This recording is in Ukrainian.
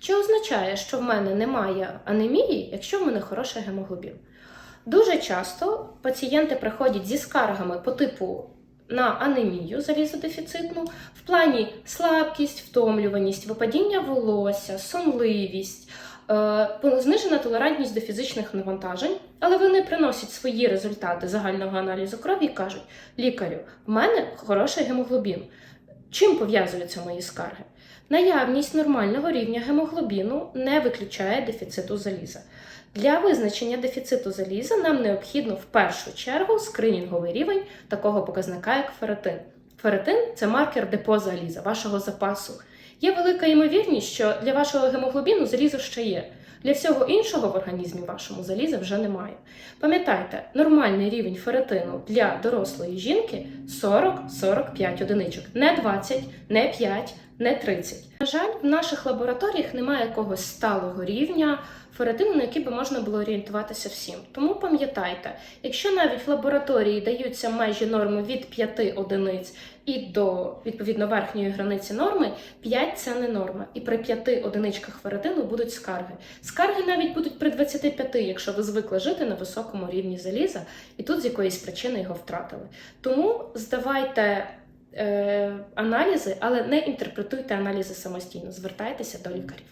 Чи означає, що в мене немає анемії, якщо в мене хороший гемоглобін? Дуже часто пацієнти приходять зі скаргами по типу на анемію залізодефіцитну в плані слабкість, втомлюваність, випадіння волосся, сонливість, е, знижена толерантність до фізичних навантажень, але вони приносять свої результати загального аналізу крові і кажуть: лікарю, в мене хороший гемоглобін. Чим пов'язуються мої скарги? Наявність нормального рівня гемоглобіну не виключає дефіциту заліза. Для визначення дефіциту заліза нам необхідно в першу чергу скринінговий рівень такого показника, як ферритин. Ферритин – це маркер депо заліза, вашого запасу. Є велика ймовірність, що для вашого гемоглобіну залізо ще є. Для всього іншого в організмі вашому заліза вже немає. Пам'ятайте, нормальний рівень ферритину для дорослої жінки 40-45 одиничок, не 20, не 5, не 30. На жаль, в наших лабораторіях немає якогось сталого рівня ферритину, на який би можна було орієнтуватися всім. Тому пам'ятайте, якщо навіть в лабораторії даються межі норми від 5 одиниць і до відповідно верхньої границі норми, 5 це не норма. І при 5 одиничках ферритину будуть скарги. Скарги навіть будуть при 25, якщо ви звикли жити на високому рівні заліза, і тут з якоїсь причини його втратили. Тому здавайте. е, Аналізи, але не інтерпретуйте аналізи самостійно, звертайтеся до лікарів.